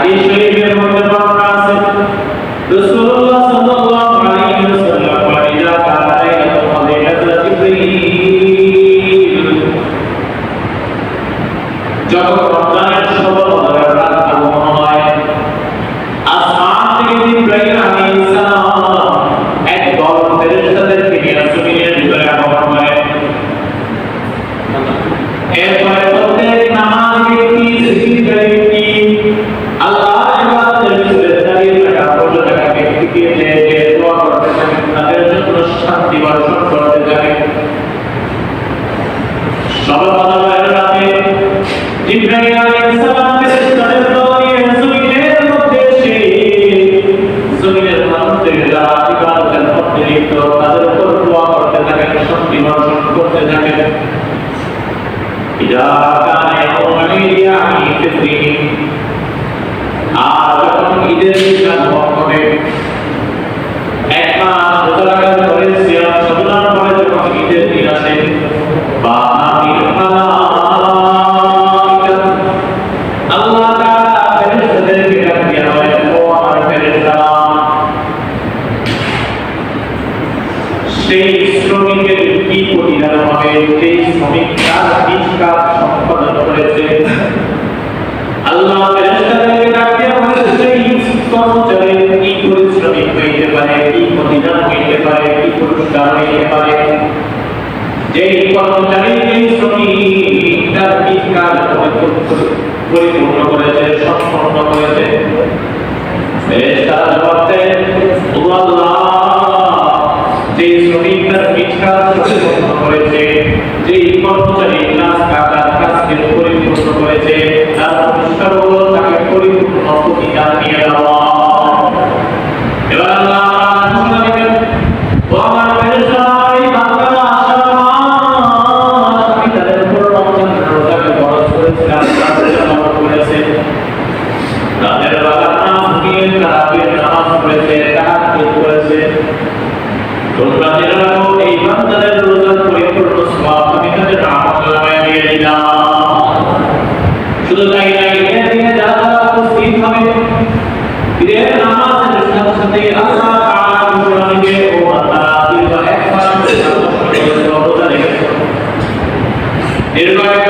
হাদিস শরীফের মধ্যে বর্ণনা আছে। রাসূল পারে, কি প্রতিদান হইতে পারে, কি পুরস্কার হইতে পারে। যেই কর্মচারী তার কাজ পরিপূর্ণ করেছে সম্পন্ন করেছে? যে পরিপূর্ণ করেছে? তার পুরস্কার পরিপূর্ণ নিয়ে দেওয়া Anybody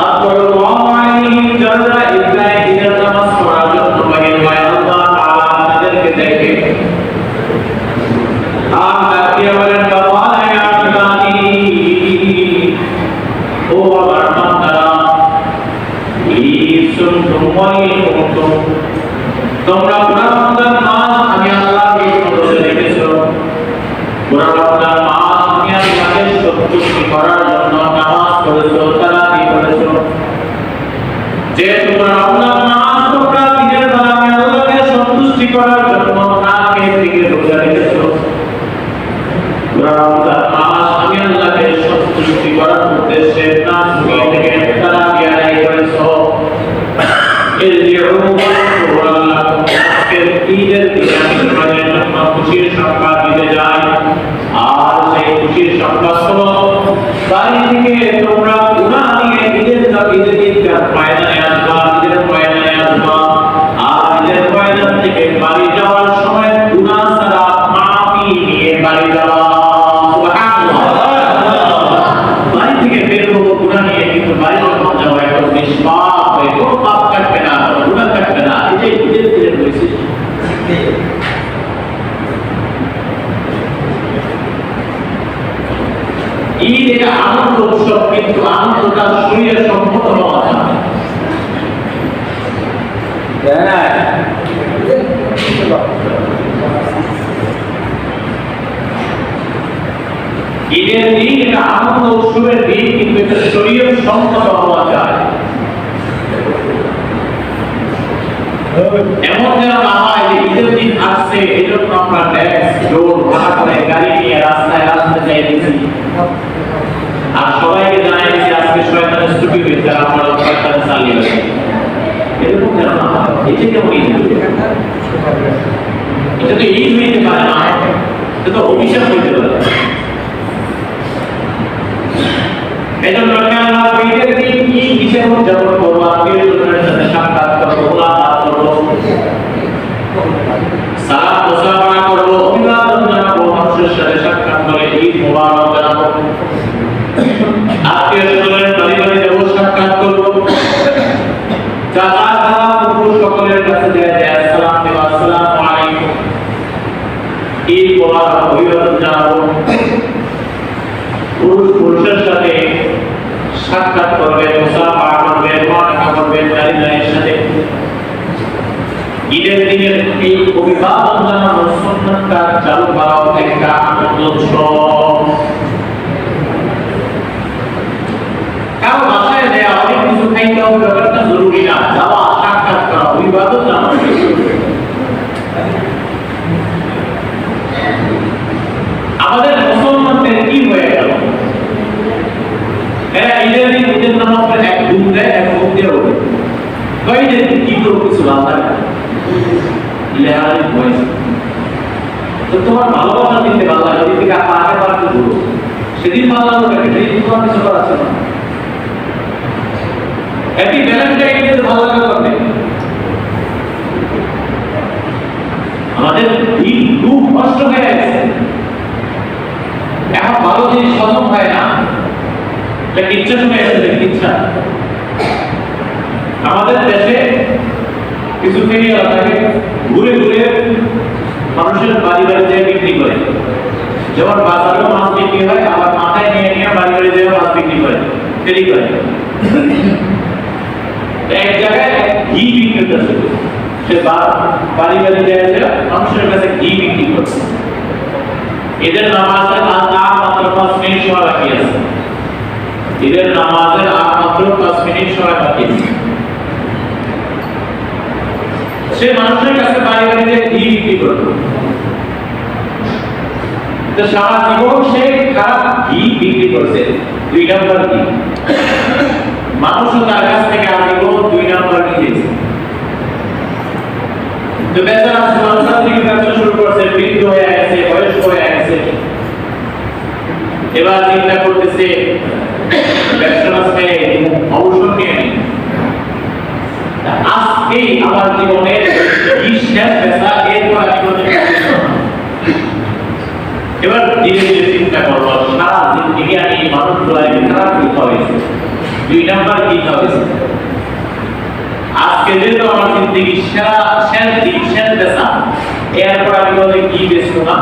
அப்பொழுது மாமாயின் கருத இல்லை இதற்கு நமஸ்காரம் ইলাহা ঈদের দিন এটা আনন্দ উৎসবের দিন, কিন্তু এটা শরীর সম্মত হওয়া যায় এমন যেন না হয় যে ঈদের দিন আসছে এই জন্য আমরা ট্যাক্স ডোর ভাড়া করে গাড়ি নিয়ে রাস্তায় রাস্তায় যাইতেছি আর সবাইকে জানাই যে আজকে শয়তানের ছুটি হয়েছে, আর আমরা শয়তান চালিয়ে গেছে এরকম যেন না হয় এটা কেমন ঈদ এটা তো ঈদ হইতে পারে না। এটা তো অভিশাপ হইতে পারে। পুরুষ পুরুষের সাথে সাক্ষাৎ করবে মুসাফা করবে দেয়া অনেক কিছু খাইতে হবে ব্যাপারটা জরুরি না যাওয়া সাক্ষাৎ করা অভিবাদন জানানো আমাদের মুসলমানদের কি হয়ে গেল এরা ঈদের দিন ঈদের নামাজের এক ঘুম দেয়, এক ঘুম দিয়ে ওঠে কই যে কি করব তোমার ভালোবাসা দিতে লাগে সেদিন ভালো লাগল কেন আমাদের দিন খুব কষ্ট হয়ে গেছে। এখন ভালো জিনিস হজম হয় না। এটা ইচ্ছা শুনে এসেছে ইচ্ছা আমাদের দেশে কিছু ফেরিওয়ালা থাকে ঘুরে ঘুরে মানুষের বাড়ি বাড়ি যেয়ে বিক্রি করে যেমন বাজারেও মাছ বিক্রি হয় আবার মাথায় নিয়ে নিয়ে বাড়ি বাড়ি যেয়ে মাছ বিক্রি করে ফেরি করে এক জায়গায় ঘি বিক্রি করছে সে বা- বাড়ি বাড়ি যেয়ে যেয়ে মানুষের কাছে ঘি বিক্রি করছে এদের নামাজের আর আর মাত্র পাঁচ মিনিট সময় বাকি আছে এদের নামাজের আর মাত্র পাঁচ মিনিট সময় বাকি। সে মানুষের কাছে বাড়ি যে ঘি বিক্রি করতো তো সারা জীবন সে খারাপ ঘি বিক্রি করছে। দুই নম্বর ঘি। মানুষও তার কাছ থেকে আজীবন দুই নম্বর ঘি তো বেচারা সংসার থেকে ব্যবসা শুরু করছে, বৃদ্ধ হয়ে গেছে, বয়স্ক হয়ে গেছে। এবার চিন্তা করতেছে ব্যবসা অবসর নিয়ে নিই আজকে আমার জীবনে কি শেষ এরপর আমি করতে। এবার ধীরে ধীরে চিন্তা করব সারা জিন্দগি আমি মানুষগুলাই খারাপ দিতে হয়েছে দুই নাম্বার কি হয়েছে আজকে যেহেতু আমার জিন্দগি সেরা শেষ দিন শেষ পেশা এরপর আমি বলে কি বেচবো না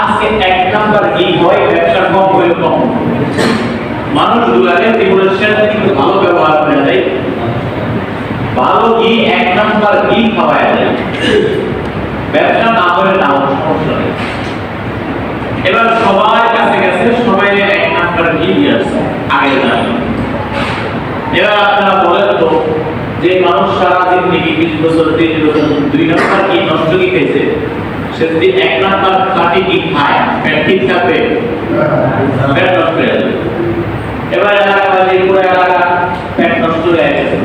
আজকে এক নাম্বার কি হয়? ব্যবসা কম হয়ে কম। মানুষগুলাকে জীবনের শেষ দিকে ভালো ব্যবহার করে দেয়। ভালো ঘি, এক নাম্বার ঘি খাওয়ায় দেয়। ব্যবসা না করে না এবার সবাই কাছে গেছে, সবাই এক নাম্বার ঘি দিয়ে আসছে আগে জানি এবার আপনারা বলেন তো, যে মানুষ সারা জিন্দগি বিশ বছর, তিরিশ বছর দুই নাম্বার ঘি নষ্ট কি খেয়েছে? সে যদি এক নাম্বার কাটি ঘি খায় পেট ঠিক থাকবে। পেট নষ্ট হয়ে যাবে। এবার এলাকাবাসী পুরো এলাকা পেট নষ্ট হয়ে গেছে।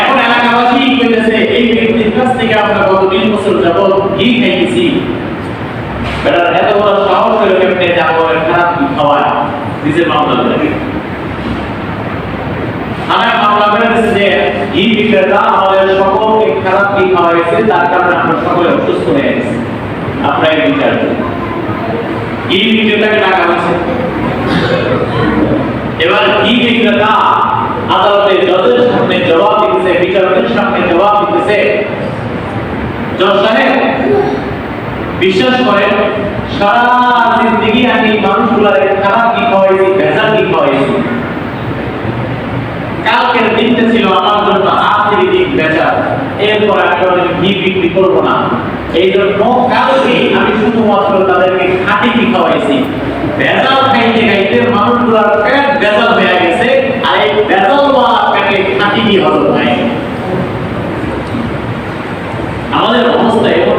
এখন এলাকাবাসী কইতেছে এই ব্যক্তির কাছ থেকে আমরা গত বিশ বছর যাবত ঘি খাইতেছি। বেটার এত বড় সাহস হয়ে কেমনে যাব? খারাপ ঘি খাওয়ায়? নিজের মামলা করে। থানায় মামলা করে যে, ঘি বিক্রেতা আমাদের সকলকে খারাপ ঘি খাওয়াইছে? তার কারণে আমরা সকলে অসুস্থ হয়ে গেছি। আপনারা বিচার। ঘি বিক্রেতাকে টাকা হয়েছে এবার ঘি বিক্রেতা আদালতে জজের সামনে জবাব দিতেছে, বিচারকের সামনে জবাব দিতেছে। জজ সাহেব, বিশ্বাস করেন, সারা জিন্দগি আমি মানুষগুলার খারাপ কি খাওয়াইছি ভেজাল কি খাওয়াইছি। কালকের দিনটা ছিল আমার জন্য আখেরি দিন বেচা এরপর আমি ঘি বিক্রি করব না। এই জন্য কালকে আমি শুধুমাত্র তাদেরকে খাঁটি ঘি খাওয়াইছি। ভেজাল খাইতে খাইতে মানুষগুলার পেট ভেজাল হয়ে গেছে, আর এই ভেজাল পেটে খাঁটি হজম হয় আমাদের অবস্থা এমন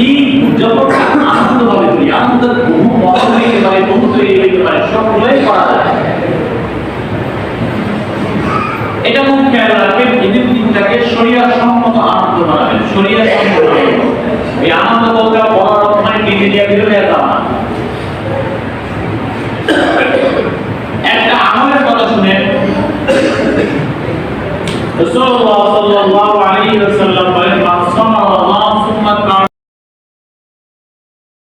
এই উদযাপন আনন্দ করি, আনন্দের বহু মত হইতে পারে, বহু তৈরি হইতে পারে, সবগুলোই করা যায়। এটা খুব খেয়াল রাখবেন ঈদের দিনটাকে শরিয়া সম্মত আনন্দ বানাবেন শরিয়া সম্মত এই আনন্দ বলতে বড় রকমের ডিজে দিয়ে বেরোলে না। একটা আমলের কথা শুনে